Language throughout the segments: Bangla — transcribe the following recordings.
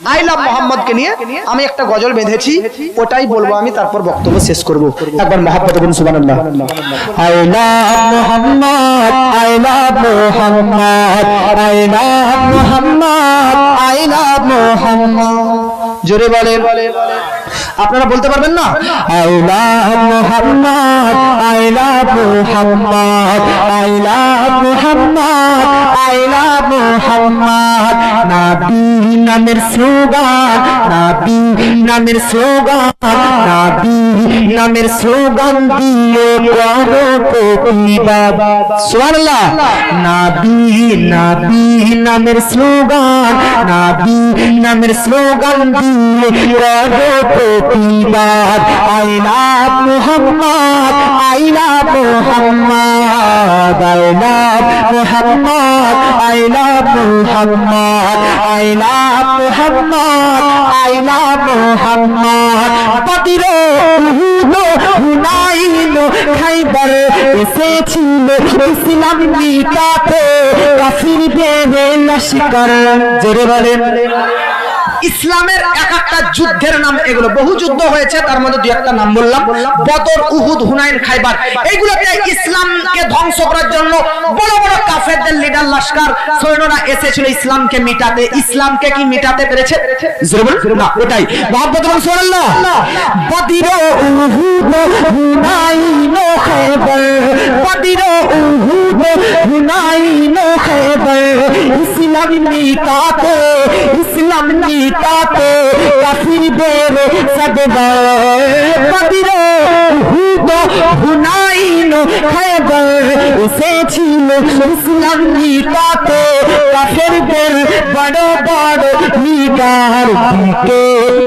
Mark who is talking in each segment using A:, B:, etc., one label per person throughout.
A: আই লাভ নিয়ে আমি একটা গজল বেঁধেছি, ওটাই বলব আমি, তারপর বক্তব্য শেষ করব। একবার মহাব্বত বলুন, সুবহানাল্লাহ।
B: I love Mohammad, I love Mohammad, I love Mohammad, I love Mohammad.
A: জোরে বলেন। আপনারা বলতে পারবেন না?
B: I love Muhammad I love Muhammad I love Muhammad I love Muhammad. নবী নামের সোগান, নবী নামের সোগান। নামের স্লোগান দিয়ে করো প্রতিবাদ। সুবহানাল্লাহ। নাবি নাবি নামের স্লোগান, নাবি নামের স্লোগান দিয়ে করো Muhammad, I love Muhammad, I love Muhammad, I love Muhammad, Love Muhammad. পাতিরো উহুদো হুনাইনো, খাইবার এসেছিল ইসলাম নিকাতে কাফির দেবে লস্কর জোরে বলেন
A: ইসলামের এক একটা যুদ্ধের নাম, এগুলো বহু যুদ্ধ হয়েছে, তার মধ্যে দুই একটা নাম বললাম বদর, উহুদ, হুনাইন, খাইবার এইগুলোতে ইসলামকে ধ্বংস করার জন্য বড় বড় কাফেরদের লিডার লস্কর সৈন্যরা এসেছিল ইসলামকে মিটাতে। ইসলামকে কি মিটাতে পেরেছে? ওটাই মোহাম্মদ রাসূলুল্লাহ
B: ইসলাম নিকাতে ইসলাম খাইবার এসেছিল ইসলাম নিকাতে কাফিরদের বড় বড় নিকার দিকে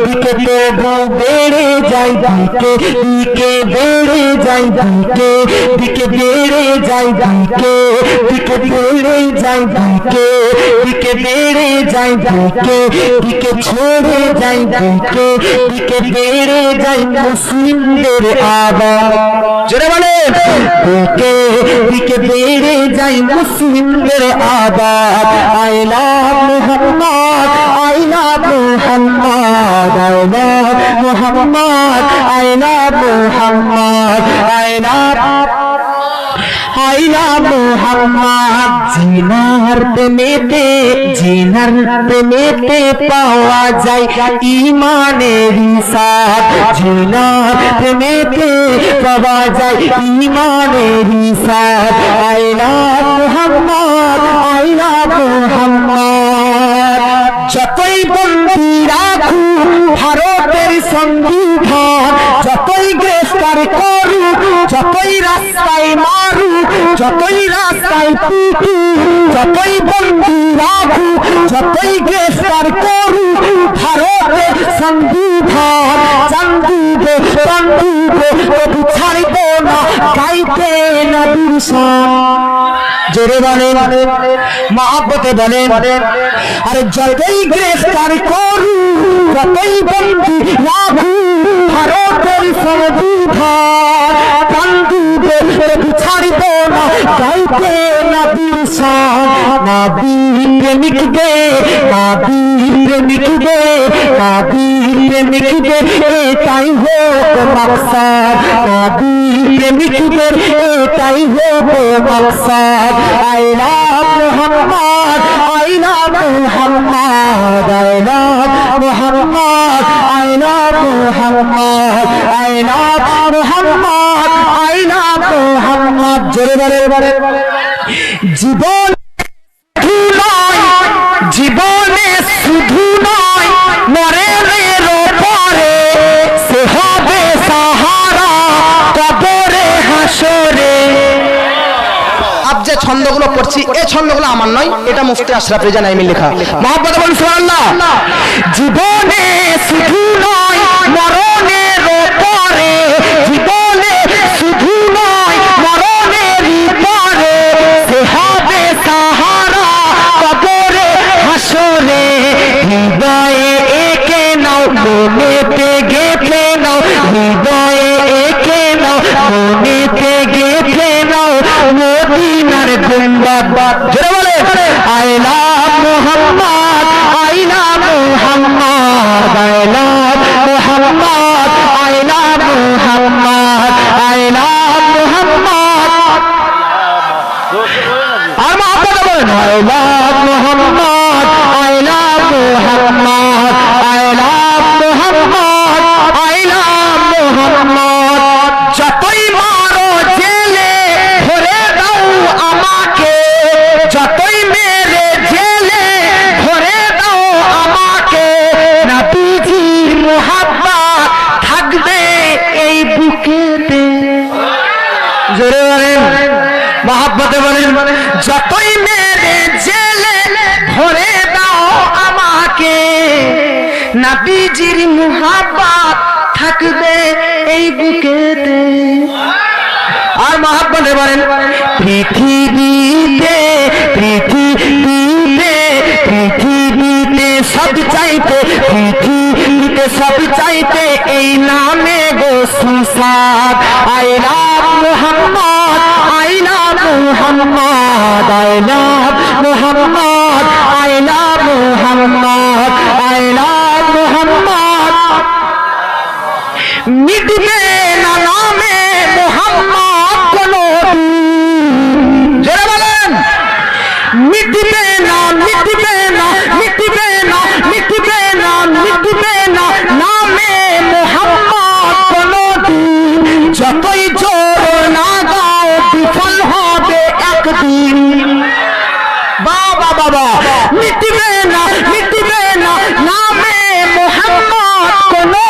B: দিকে দেবো বেড়ে যাই দিকে দিকে বেড়ে যাই দিকে দিকে বেড়ে যাই দিকে দিকে বেড়ে যাই দিকে দিকে বেড়ে যাই দিকে দিকে ছেড়ে যাই দিকে দিকে বেড়ে যাই মুসলিমদের আবার।
A: জোরে বলে
B: দিকে দিকে বেড়ে যাই মুসলিমদের আবাদ। I love Muhammad I love Muhammad I love Muhammad I love Muhammad. জিনার প্রেমেতে জিনার প্রেমেতে পাওয়া যায় ইমানের সাথ জিনার প্রেমেতে পাওয়া যায় ইমানের সাথ আইলা মোহাম্মদ আইলা মোহাম্মদ। যতই বন্দি রাখু ভারতের সংবিধান, যতই গ্রেফতার করু, যতই রাস্তায় মারু যতই রাস্তায় পিটু, যতই বন্দি রাখু, যতই গ্রেফতার করু ভারতের সংবিধান চান্দিবে চান্দিবে তবু ছাড়ব না, গাইতে শান জোরে বলে মহাব্বতে বলে আরে যতই গ্রেফতার করু, যতই বন্দি রাখু, ভারতের সংবিধান না গাইতে নবীর শান নবীর প্রেমিকবে নবীর প্রেমিকবে নবীর প্রেমিকবে এটাই হোক মকসদ, নবীর প্রেমিকদের এটাই হোক মকসদ। I love Mohammad, I love Mohammad, I love Mohammad, I love Mohammad, I love Mohammad. Mohammad জোরে জীবন শুধু নয় জীবনে শুধু নয় মরের পরে সে হবে সাহারা কবরে হাসরে।
A: আপ যে ছন্দগুলো পড়ছি এই ছন্দগুলো আমার নয় এটা মুফতি আশরাফ রেজা নাইমির লেখা।
B: মোহাম্মদ বলুন সুবহানাল্লাহ। জীবনে মনেতে গেঁথে নাও হৃদয়ে একে নাও মনেতে গেঁথে নাও মদিনার গুম্বাদ নাবিজির মুহাব্বাত থাকবে এই বুকেতে। আর মহাব্বতে বলেন মিটবে না মিটবে না নামে মোহাম্মদ কোনো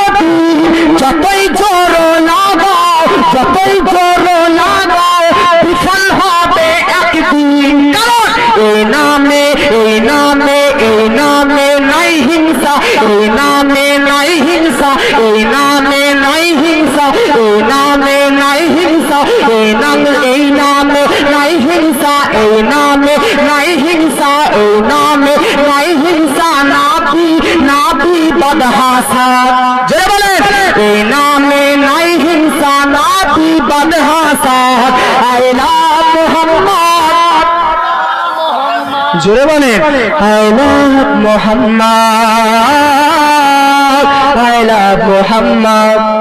B: যতই জোর লাগাও যতই জোর লাগাও বিফল হবে একদিন কারণ এই নামে এই নামে এই নামে নাই হিংসা এই নামে নাই হিংসা এই নামে নাই হিংসা এই নামে নাই হিংসা এই নাম এই নামে নাই হিংসা এই নামে নাই হিংসা এই নামে নাই হিংসা নাভি নাভি বদহাসা জয় বলেন। এই নামে নাই হিংসা, নাতি বদহাসা আই লাভ মোহাম্মদ। জোরে বলেন। মোহাম্মদ। মোহাম্মদ।